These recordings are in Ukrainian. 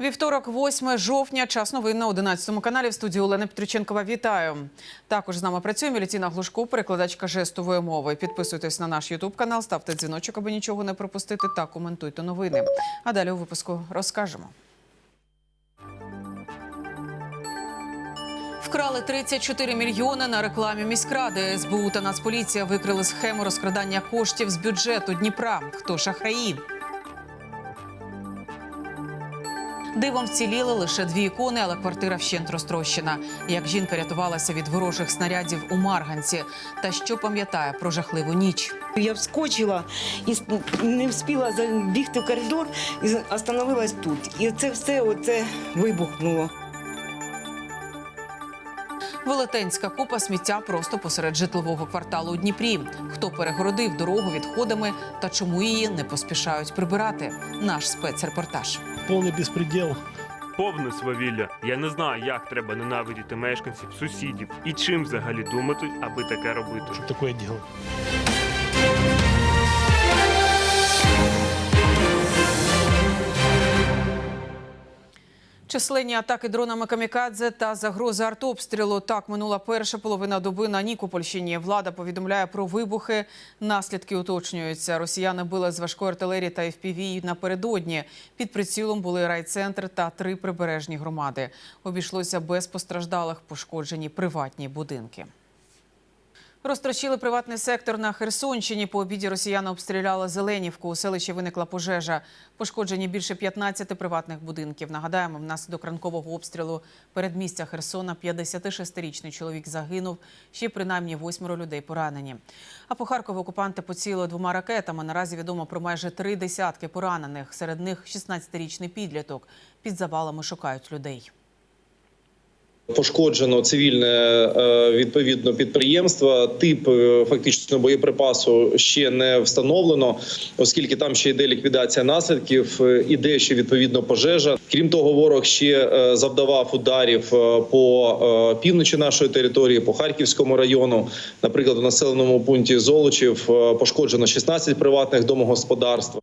Вівторок, 8 жовтня, час новин на 11 каналі в студії Олена Петриченкова. Вітаю. Також з нами працює Мілітіна Глушко, перекладачка жестової мови. Підписуйтесь на наш Ютуб канал, ставте дзвіночок, аби нічого не пропустити, та коментуйте новини. А далі у випуску розкажемо. Вкрали 34 мільйони на рекламі міськради. СБУ та Нацполіція викрили схему розкрадання коштів з бюджету Дніпра. Хто шахраї? Дивом вціліли лише дві ікони, але квартира вщент розтрощена. Як жінка рятувалася від ворожих снарядів у Марганці, та що пам'ятає про жахливу ніч. Я вскочила і не встигла забігти в коридор і остановилась тут. І це все оце вибухнуло. Велетенська купа сміття просто посеред житлового кварталу у Дніпрі. Хто перегородив дорогу відходами та чому її не поспішають прибирати? Наш спецрепортаж. Повний безпреділ. Повне свавілля. Я не знаю, як треба ненавидіти мешканців, сусідів і чим взагалі думати, аби таке робити. Що таке діло? Численні атаки дронами камікадзе та загрози артобстрілу. Так минула перша половина доби на Нікопольщині. Влада повідомляє про вибухи. Наслідки уточнюються. Росіяни били з важкої артилерії та ФПВ напередодні. Під прицілом були райцентр та три прибережні громади. Обійшлося без постраждалих, пошкоджені приватні будинки. Розтрощили приватний сектор на Херсонщині. По обіді росіяни обстріляли Зеленівку. У селищі виникла пожежа. Пошкоджені більше 15 приватних будинків. Нагадаємо, внаслідок ранкового обстрілу передмістя Херсона 56-річний чоловік загинув. Ще принаймні восьмеро людей поранені. А по Харкову окупанти поцілили двома ракетами. Наразі відомо про майже три десятки поранених. Серед них 16-річний підліток. Під завалами шукають людей. Пошкоджено цивільне е, відповідно підприємство. Тип е, фактично боєприпасу ще не встановлено, оскільки там ще йде ліквідація наслідків, е, іде ще відповідно пожежа. Крім того, ворог ще завдавав ударів по півночі нашої території, по Харківському району. Наприклад, у населеному пункті Золочів пошкоджено 16 приватних домогосподарств.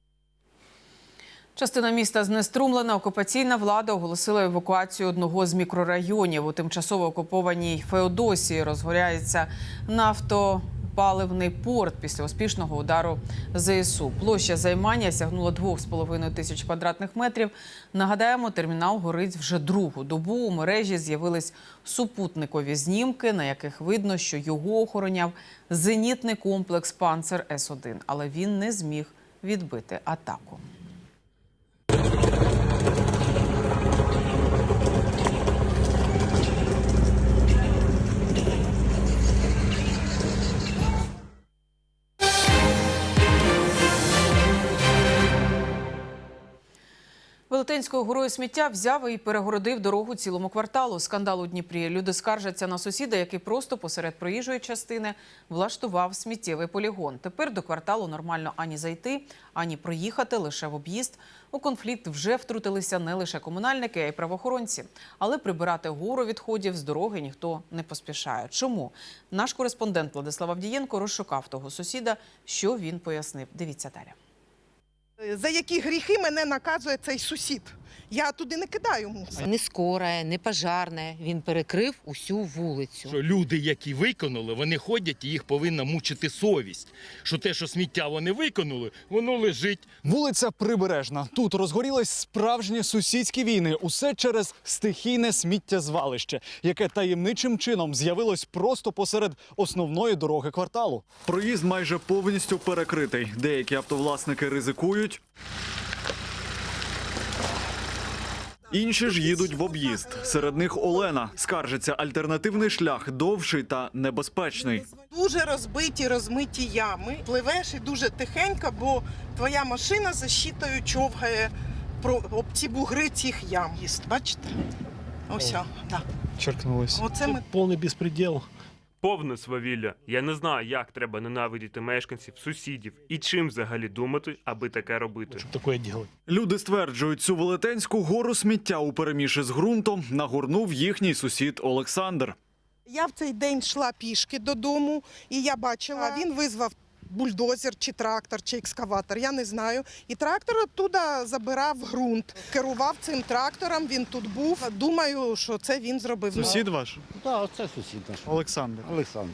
Частина міста знеструмлена. Окупаційна влада оголосила евакуацію одного з мікрорайонів. У тимчасово окупованій Феодосії розгоряється нафтопаливний порт після успішного удару ЗСУ. Площа займання сягнула 2,5 тисяч квадратних метрів. Нагадаємо, термінал горить вже другу добу. У мережі з'явились супутникові знімки, на яких видно, що його охороняв зенітний комплекс Панцер С-1, але він не зміг відбити атаку. Велетенською горою сміття взяв і перегородив дорогу цілому кварталу. Скандал у Дніпрі. Люди скаржаться на сусіда, який просто посеред проїжджої частини влаштував сміттєвий полігон. Тепер до кварталу нормально ані зайти, ані проїхати лише в об'їзд. У конфлікт вже втрутилися не лише комунальники, а й правоохоронці. Але прибирати гору відходів з дороги ніхто не поспішає. Чому наш кореспондент Владислав Авдієнко розшукав того сусіда? Що він пояснив? Дивіться далі. За які гріхи мене наказує цей сусід? Я туди не кидаю мусор. Не скоре, не пожарне. Він перекрив усю вулицю. Що люди, які виконали, вони ходять і їх повинна мучити совість. Що те, що сміття вони виконали, воно лежить. Вулиця Прибережна. Тут розгорілись справжні сусідські війни. Усе через стихійне сміттєзвалище, яке таємничим чином з'явилось просто посеред основної дороги кварталу. Проїзд майже повністю перекритий. Деякі автовласники ризикують. Інші ж їдуть в об'їзд. Серед них Олена скаржиться, альтернативний шлях довший та небезпечний. Дуже розбиті, розмиті ями. Пливеш і дуже тихенько, бо твоя машина за щитою човгає про об ці бугри цих ям. Їсть, бачите? Ось, о, да. Черкнулись. Оце ми Повний безпреділ. Повне свавілля. Я не знаю, як треба ненавидіти мешканців, сусідів і чим взагалі думати, аби таке робити. Щоб таке діло? Люди стверджують, цю велетенську гору сміття у переміші з ґрунтом нагорнув їхній сусід Олександр. Я в цей день йшла пішки додому, і я бачила, він визвав бульдозер, чи трактор, чи екскаватор, я не знаю. І трактор оттуда забирав ґрунт. Керував цим трактором, він тут був. Думаю, що це він зробив. Сусід ваш? Так, це сусід наш. Олександр. Олександр.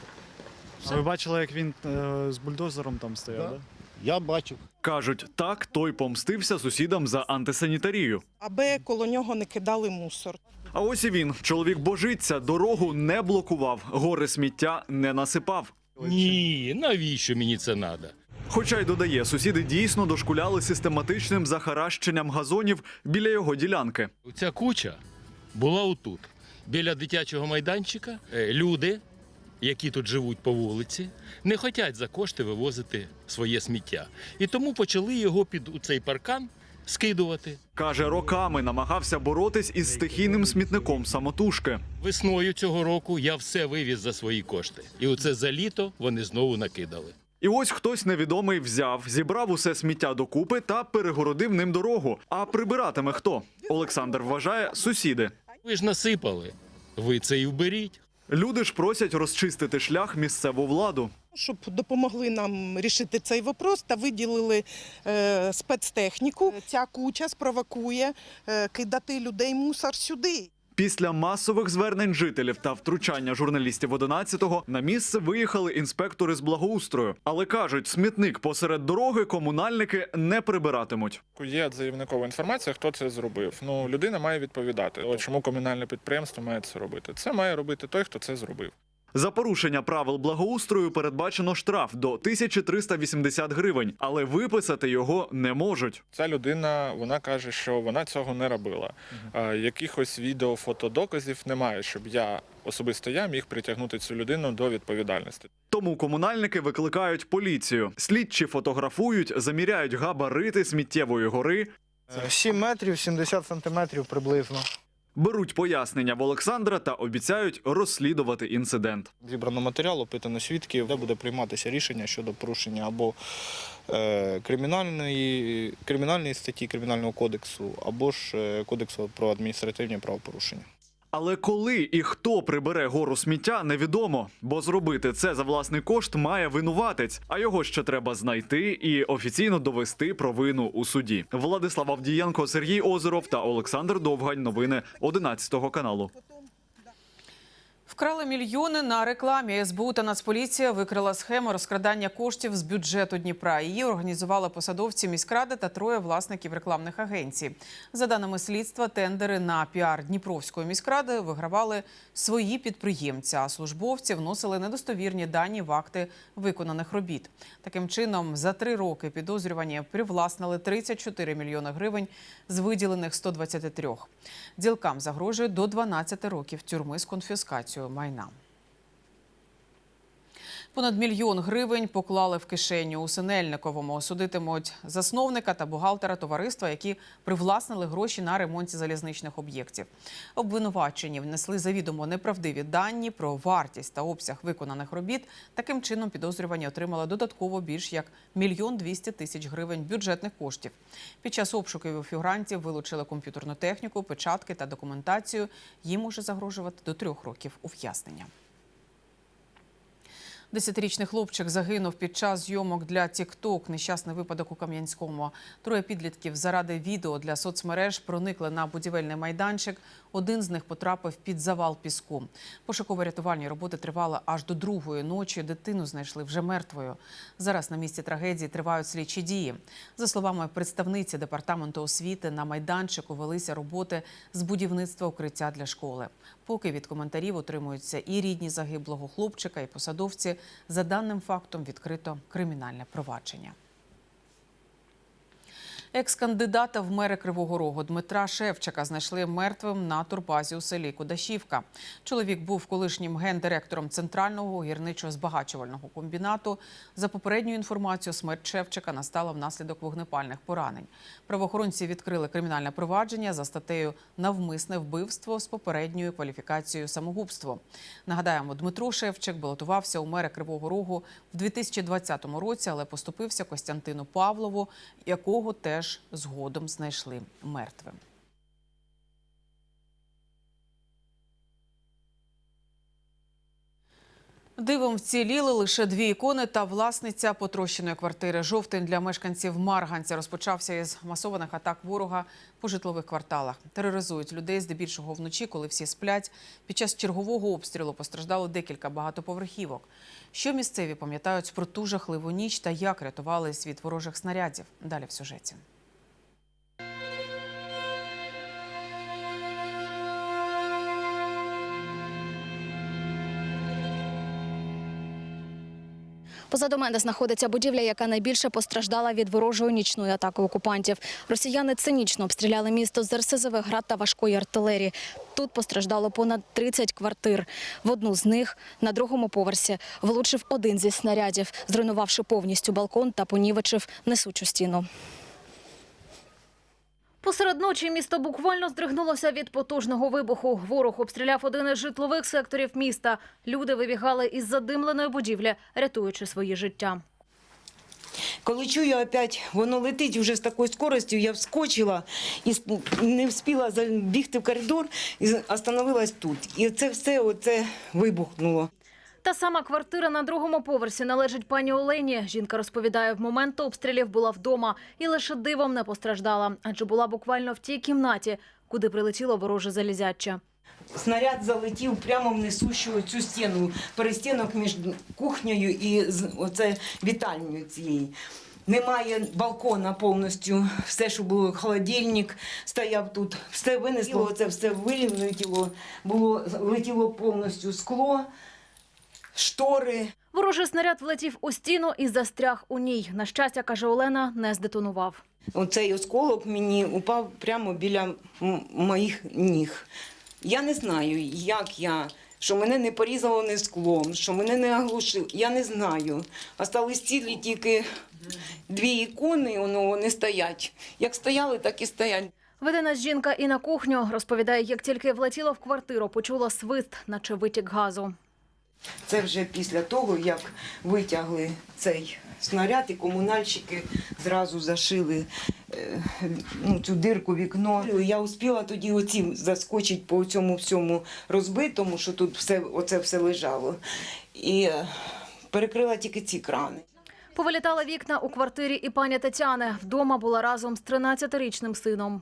А ви бачили, як він е, з бульдозером там стояв, Да. да? Я бачив. Кажуть, так той помстився сусідам за антисанітарію. Аби коло нього не кидали мусор. А ось і він. Чоловік божиться, дорогу не блокував, гори сміття не насипав. Ні, навіщо мені це треба? Хоча й додає, сусіди дійсно дошкуляли систематичним захаращенням газонів біля його ділянки. Ця куча була отут, біля дитячого майданчика. Е, Люди, які тут живуть по вулиці, не хочуть за кошти вивозити своє сміття. І тому почали його під у цей паркан скидувати. Каже, роками намагався боротись із стихійним смітником самотужки. Весною цього року я все вивіз за свої кошти. І оце за літо вони знову накидали. І ось хтось невідомий взяв, зібрав усе сміття докупи та перегородив ним дорогу. А прибиратиме хто? Олександр вважає сусіди. Ви ж насипали. Ви це і вберіть. Люди ж просять розчистити шлях місцеву владу. Щоб допомогли нам рішити цей вопрос та виділили е, спецтехніку. Ця куча спровокує е, кидати людей мусор сюди. Після масових звернень жителів та втручання журналістів 11-го на місце виїхали інспектори з благоустрою. Але кажуть, смітник посеред дороги комунальники не прибиратимуть. Є заявникова інформація, хто це зробив. Ну, людина має відповідати. От чому комунальне підприємство має це робити? Це має робити той, хто це зробив. За порушення правил благоустрою передбачено штраф до 1380 гривень, але виписати його не можуть. Ця людина вона каже, що вона цього не робила. А, якихось відео, фотодоказів немає, щоб я особисто я міг притягнути цю людину до відповідальності. Тому комунальники викликають поліцію. Слідчі фотографують, заміряють габарити сміттєвої гори, 7 метрів, 70 сантиметрів приблизно. Беруть пояснення в Олександра та обіцяють розслідувати інцидент. Зібрано матеріал, опитано свідків, де буде прийматися рішення щодо порушення або е, кримінальної, кримінальної статті Кримінального кодексу, або ж е, Кодексу про адміністративні правопорушення. Але коли і хто прибере гору сміття, невідомо, бо зробити це за власний кошт має винуватець, а його ще треба знайти і офіційно довести провину у суді. Владислав Авдієнко, Сергій Озеров та Олександр Довгань. Новини 11 каналу. Вкрали мільйони на рекламі. СБУ та Нацполіція викрила схему розкрадання коштів з бюджету Дніпра. Її організували посадовці міськради та троє власників рекламних агенцій. За даними слідства, тендери на піар Дніпровської міськради вигравали свої підприємці, а службовці вносили недостовірні дані в акти виконаних робіт. Таким чином, за три роки підозрювані привласнили 34 мільйони гривень з виділених 123. Ділкам загрожує до 12 років тюрми з конфіскацією майна. Понад мільйон гривень поклали в кишеню у Синельниковому. Осудитимуть засновника та бухгалтера товариства, які привласнили гроші на ремонті залізничних об'єктів. Обвинувачені внесли завідомо неправдиві дані про вартість та обсяг виконаних робіт. Таким чином підозрювані отримали додатково більш як мільйон двісті тисяч гривень бюджетних коштів. Під час обшуків у фігурантів вилучили комп'ютерну техніку, печатки та документацію. Їм може загрожувати до трьох років ув'язнення. Десятирічний хлопчик загинув під час зйомок для TikTok. Нещасний випадок у Кам'янському. Троє підлітків заради відео для соцмереж проникли на будівельний майданчик. Один з них потрапив під завал піску. Пошуково-рятувальні роботи тривали аж до другої ночі. Дитину знайшли вже мертвою. Зараз на місці трагедії тривають слідчі дії. За словами представниці департаменту освіти, на майданчику велися роботи з будівництва укриття для школи. Поки від коментарів отримуються і рідні загиблого хлопчика, і посадовці. За даним фактом відкрито кримінальне провадження. Екс-кандидата в мери Кривого Рогу Дмитра Шевчика знайшли мертвим на турбазі у селі Кудашівка. Чоловік був колишнім гендиректором центрального гірничо-збагачувального комбінату. За попередньою інформацією, смерть Шевчика настала внаслідок вогнепальних поранень. Правоохоронці відкрили кримінальне провадження за статтею Навмисне вбивство з попередньою кваліфікацією самогубство. Нагадаємо, Дмитро Шевчик балотувався у мери Кривого Рогу в 2020 році, але поступився Костянтину Павлову, якого теж згодом знайшли мертвим. Дивом вціліли лише дві ікони та власниця потрощеної квартири. Жовтень для мешканців Марганця розпочався із масованих атак ворога по житлових кварталах. Тероризують людей здебільшого вночі, коли всі сплять. Під час чергового обстрілу постраждало декілька багатоповерхівок. Що місцеві пам'ятають про ту жахливу ніч та як рятувались від ворожих снарядів? Далі в сюжеті. Позаду мене знаходиться будівля, яка найбільше постраждала від ворожої нічної атаки окупантів. Росіяни цинічно обстріляли місто з РСЗВ град та важкої артилерії. Тут постраждало понад 30 квартир. В одну з них на другому поверсі влучив один зі снарядів, зруйнувавши повністю балкон та понівечив несучу стіну. Посеред ночі місто буквально здригнулося від потужного вибуху. Ворог обстріляв один із житлових секторів міста. Люди вибігали із задимленої будівлі, рятуючи свої життя. Коли чую опять, воно летить вже з такою скоростю, я вскочила і не встигла забігти в коридор і остановилась тут. І це все оце вибухнуло. Та сама квартира на другому поверсі належить пані Олені. Жінка розповідає, в момент обстрілів була вдома і лише дивом не постраждала, адже була буквально в тій кімнаті, куди прилетіло вороже залізяча. Снаряд залетів прямо в несущу цю стіну, перестінок між кухнею і з- оце вітальнею цієї. Немає балкона повністю, все, що було, холодильник стояв тут, все винесло, це все вилетіло, було, летіло повністю скло, штори. Ворожий снаряд влетів у стіну і застряг у ній. На щастя, каже Олена, не здетонував. Оцей осколок мені упав прямо біля моїх ніг. Я не знаю, як я, що мене не порізало не склом, що мене не оглушило. Я не знаю. Остались цілі тільки дві ікони, воно вони стоять. Як стояли, так і стоять. Веде нас жінка і на кухню. Розповідає, як тільки влетіла в квартиру, почула свист, наче витік газу. Це вже після того, як витягли цей снаряд, і комунальщики зразу зашили е, ну, цю дирку вікно. Я успіла тоді оцім заскочити по цьому всьому розбитому, що тут все, оце все лежало. І е, перекрила тільки ці крани. Повилітали вікна у квартирі і пані Тетяни. Вдома була разом з 13-річним сином.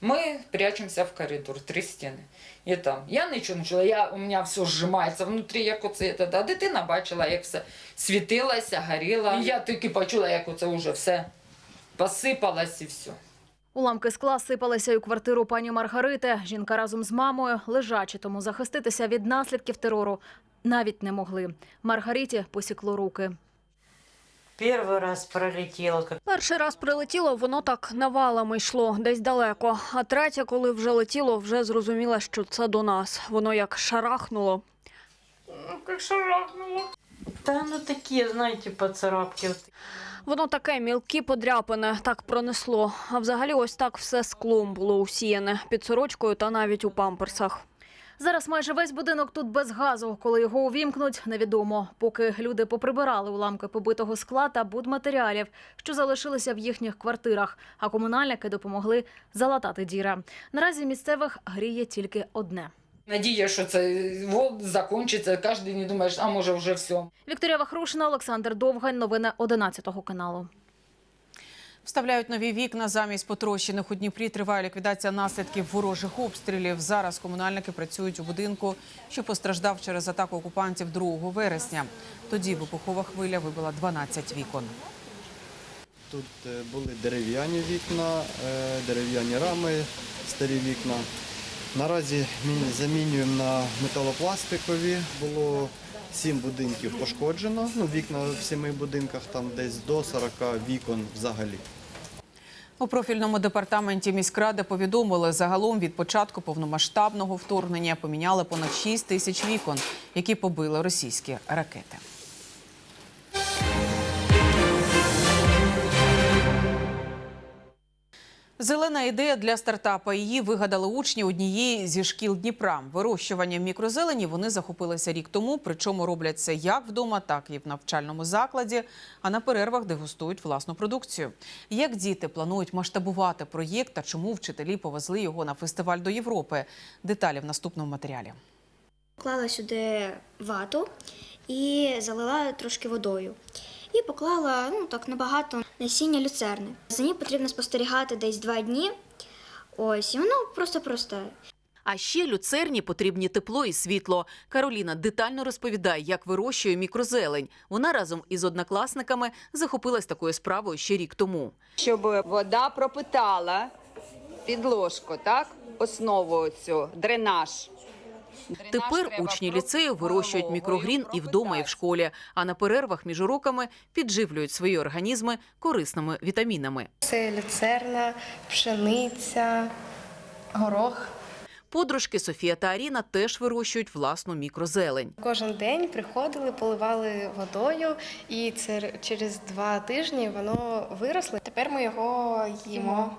Мы прячемся в коридор, три стіни. І там. Я нічого не чула, я, у мене все зжимається внутрі, як оце. Та, та дитина бачила, як все світилося, горіло. І я тільки почула, як оце вже все посипалось і все. Уламки скла сипалися й у квартиру пані Маргарити. Жінка разом з мамою лежачі, тому захиститися від наслідків терору навіть не могли. Маргариті посікло руки. Перший раз пролетіло. Перший раз прилетіло, воно так навалами йшло десь далеко. А третє, коли вже летіло, вже зрозуміла, що це до нас. Воно як шарахнуло. Та ну такі, знаєте, поцарапки. Воно таке мілкі подряпане, так пронесло. А взагалі ось так все склом було усіяне під сорочкою та навіть у памперсах. Зараз майже весь будинок тут без газу. Коли його увімкнуть, невідомо. Поки люди поприбирали уламки побитого скла та будматеріалів, що залишилися в їхніх квартирах, а комунальники допомогли залатати діри. Наразі місцевих гріє тільки одне. Надія, що це от, закінчиться, кожен день думаєш, а може вже все. Вікторія Вахрушина, Олександр Довгань. Новини 11 каналу. Вставляють нові вікна замість потрощених у Дніпрі. Триває ліквідація наслідків ворожих обстрілів. Зараз комунальники працюють у будинку, що постраждав через атаку окупантів 2 вересня. Тоді вибухова хвиля вибила 12 вікон. Тут е, були дерев'яні вікна, е, дерев'яні рами, старі вікна. Наразі замінюємо на металопластикові. Було сім будинків пошкоджено. Ну, вікна в семи будинках там десь до 40 вікон взагалі. У профільному департаменті міськради повідомили, загалом від початку повномасштабного вторгнення поміняли понад 6 тисяч вікон, які побили російські ракети. Зелена ідея для стартапа. Її вигадали учні однієї зі шкіл Дніпра. Вирощуванням мікрозелені вони захопилися рік тому. Причому роблять це як вдома, так і в навчальному закладі. А на перервах дегустують власну продукцію. Як діти планують масштабувати проєкт та чому вчителі повезли його на фестиваль до Європи? Деталі в наступному матеріалі. Клала сюди вату і залила трошки водою. І поклала ну, так, набагато насіння люцерни. За ним потрібно спостерігати десь два дні. Ось, і воно просто простає. А ще люцерні потрібні тепло і світло. Кароліна детально розповідає, як вирощує мікрозелень. Вона разом із однокласниками захопилась такою справою ще рік тому. щоб вода пропитала підложку, так? Основу цю, дренаж. Тепер учні ліцею вирощують мікрогрін і вдома, і в школі. А на перервах між уроками підживлюють свої організми корисними вітамінами. Це люцерна, пшениця, горох. Подружки Софія та Аріна теж вирощують власну мікрозелень. Кожен день приходили, поливали водою, і це через два тижні воно виросло. Тепер ми його їмо.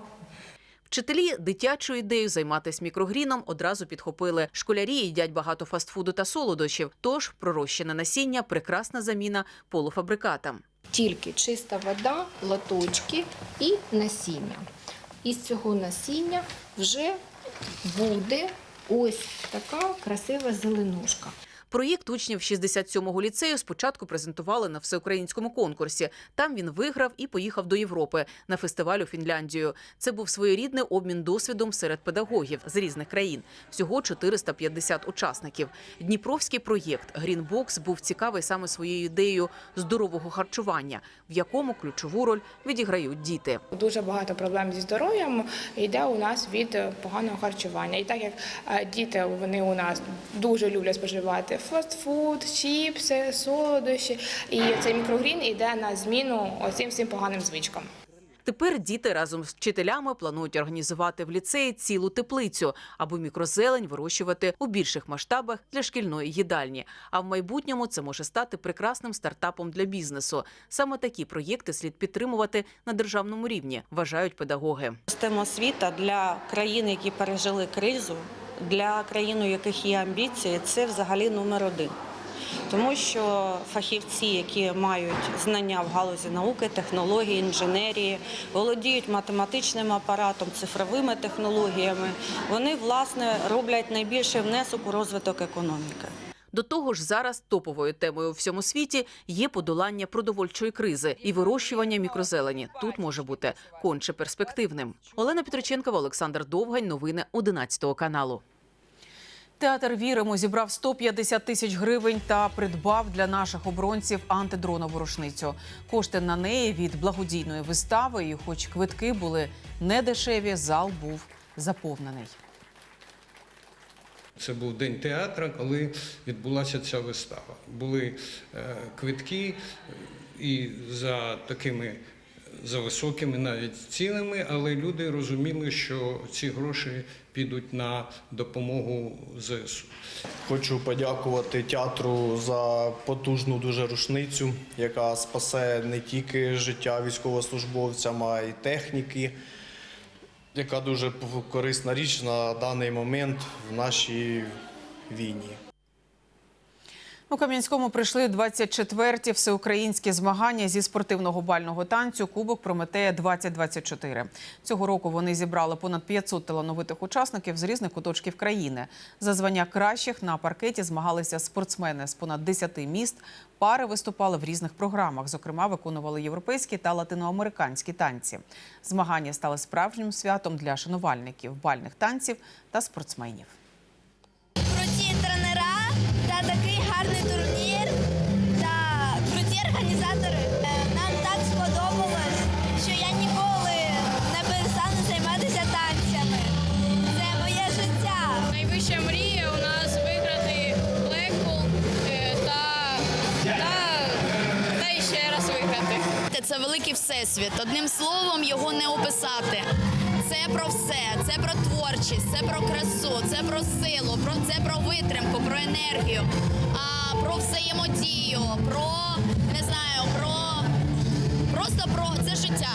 Вчителі дитячу ідею займатися мікрогріном одразу підхопили. Школярі їдять багато фастфуду та солодощів, тож пророщене насіння прекрасна заміна полуфабрикатам. Тільки чиста вода, латочки і насіння. Із цього насіння вже буде ось така красива зеленушка. Проєкт учнів 67-го ліцею спочатку презентували на всеукраїнському конкурсі. Там він виграв і поїхав до Європи на фестиваль у Фінляндію. Це був своєрідний обмін досвідом серед педагогів з різних країн. Всього 450 учасників. Дніпровський проєкт Грінбокс був цікавий саме своєю ідеєю здорового харчування, в якому ключову роль відіграють діти. Дуже багато проблем зі здоров'ям йде у нас від поганого харчування. І так як е, діти вони у нас дуже люблять споживати фастфуд, чіпси, солодощі, і цей мікрогрін йде на зміну оцим всім поганим звичкам. Тепер діти разом з вчителями планують організувати в ліцеї цілу теплицю, аби мікрозелень вирощувати у більших масштабах для шкільної їдальні. А в майбутньому це може стати прекрасним стартапом для бізнесу. Саме такі проєкти слід підтримувати на державному рівні, вважають педагоги. Система освіта для країн, які пережили кризу, для країн, у яких є амбіції, це взагалі номер один. Тому що фахівці, які мають знання в галузі науки, технології, інженерії, володіють математичним апаратом, цифровими технологіями, вони власне роблять найбільший внесок у розвиток економіки. До того ж, зараз топовою темою у всьому світі є подолання продовольчої кризи і вирощування мікрозелені. Тут може бути конче перспективним. Олена Петриченкова, Олександр Довгань. Новини 11 каналу. Театр Віримо зібрав 150 тисяч гривень та придбав для наших оборонців антидронову рушницю. Кошти на неї від благодійної вистави. І, хоч квитки були недешеві, зал був заповнений. Це був день театра, коли відбулася ця вистава. Були е, квитки і за такими за високими навіть цінами, але люди розуміли, що ці гроші підуть на допомогу ЗСУ. Хочу подякувати театру за потужну дуже рушницю, яка спасе не тільки життя військовослужбовцям, а й техніки, яка дуже корисна річ на даний момент в нашій війні. У Кам'янському прийшли 24-ті всеукраїнські змагання зі спортивного бального танцю Кубок Прометея 2024 Цього року вони зібрали понад 500 талановитих учасників з різних куточків країни. За звання кращих на паркеті змагалися спортсмени з понад 10 міст. Пари виступали в різних програмах. Зокрема, виконували європейські та латиноамериканські танці. Змагання стали справжнім святом для шанувальників бальних танців та спортсменів. Круті тренера та такий гарний турнір та круті організатори. Е, Нам так сподобалось, що я ніколи не перестану займатися танцями. Це моє життя. Найвища мрія у нас виграти Блекпул та, та, та ще раз виграти. Це великий всесвіт. Одним словом його не описати. Це про все, це про творчість, це про красу, це про силу, про це про витримку, про енергію, а про взаємодію, про не знаю, про просто про це життя.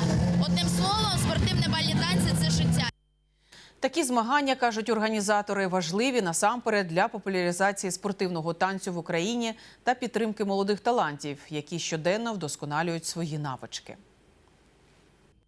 Одним словом, спортивне бальні танці це життя. Такі змагання кажуть організатори важливі насамперед для популяризації спортивного танцю в Україні та підтримки молодих талантів, які щоденно вдосконалюють свої навички.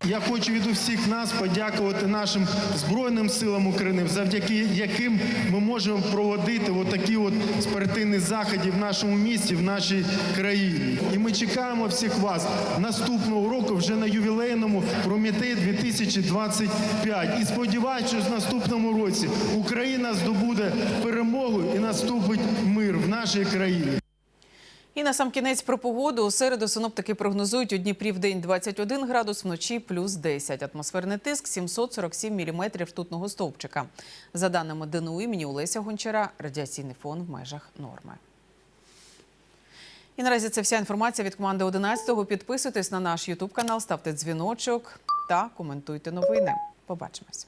Я хочу від усіх нас подякувати нашим Збройним силам України, завдяки яким ми можемо проводити отакі от спортивні заходи в нашому місті, в нашій країні. І ми чекаємо всіх вас наступного року вже на ювілейному Прометей 2025. І сподіваюся, що в наступному році Україна здобуде перемогу і наступить мир в нашій країні. І на сам кінець про погоду. У середу синоптики прогнозують у Дніпрі в день 21 градус, вночі плюс 10. Атмосферний тиск 747 міліметрів ртутного стовпчика. За даними ДНУ імені Олеся Гончара, радіаційний фон в межах норми. І наразі це вся інформація від команди 11-го. Підписуйтесь на наш Ютуб канал, ставте дзвіночок та коментуйте новини. Побачимось.